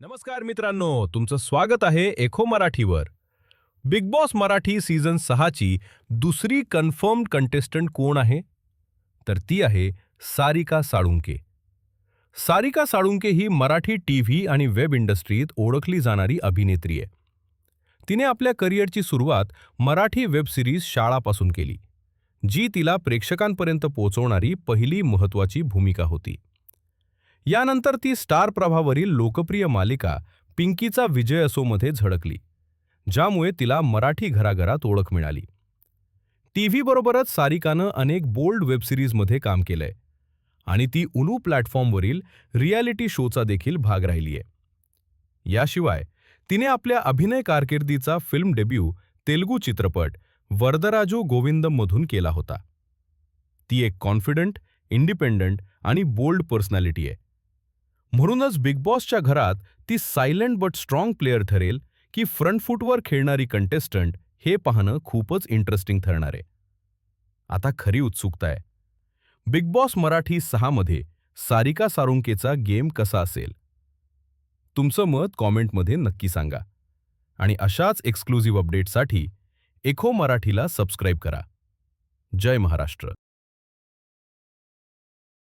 नमस्कार मित्रांनो तुमचं स्वागत आहे एखो मराठीवर. बिग बॉस मराठी सीझन सहाची दुसरी कन्फर्म कंटेस्टंट कोण आहे? तर ती आहे सारिका साळुंके. सारिका साळुंके ही मराठी टीव्ही आणि वेब इंडस्ट्रीत ओळखली जाणारी अभिनेत्री आहे. तिने आपल्या करिअरची सुरुवात मराठी वेब सिरीज शाळापासून केली जी तिला प्रेक्षकांपर्यंत पोहोचवणारी पहिली महत्त्वाची भूमिका होती. यानंतर ती स्टार प्रभावरील लोकप्रिय मालिका पिंकीचा विजय असोमध्ये झळकली ज्यामुळे तिला मराठी घराघरात ओळख मिळाली. टीव्हीबरोबरच सारिकानं अनेक बोल्ड वेबसिरीजमध्ये काम केलंय आणि ती उलू प्लॅटफॉर्मवरील रियालिटी शोचा देखील भाग राहिलीय याशिवाय तिने आपल्या अभिनय कारकिर्दीचा फिल्म डेब्यू तेलुगू चित्रपट वरदराजू गोविंदममधून केला होता. ती एक कॉन्फिडंट इंडिपेंडंट आणि बोल्ड पर्सनॅलिटी आहे. म्हणूनच बिग बॉसच्या घरात ती सायलेंट बट स्ट्रॉंग प्लेअर ठरेल की फ्रंट फूटवर खेळणारी कंटेस्टंट हे पाहणं खूपच इंटरेस्टिंग ठरणार आहे. आता खरी उत्सुकता आहे बिग बॉस मराठी सहामध्ये सारिका सारुंकेचा गेम कसा असेल? तुमचं मत कॉमेंटमध्ये नक्की सांगा. आणि अशाच एक्सक्लुझिव्ह अपडेटसाठी एखो मराठीला सबस्क्राईब करा. जय महाराष्ट्र.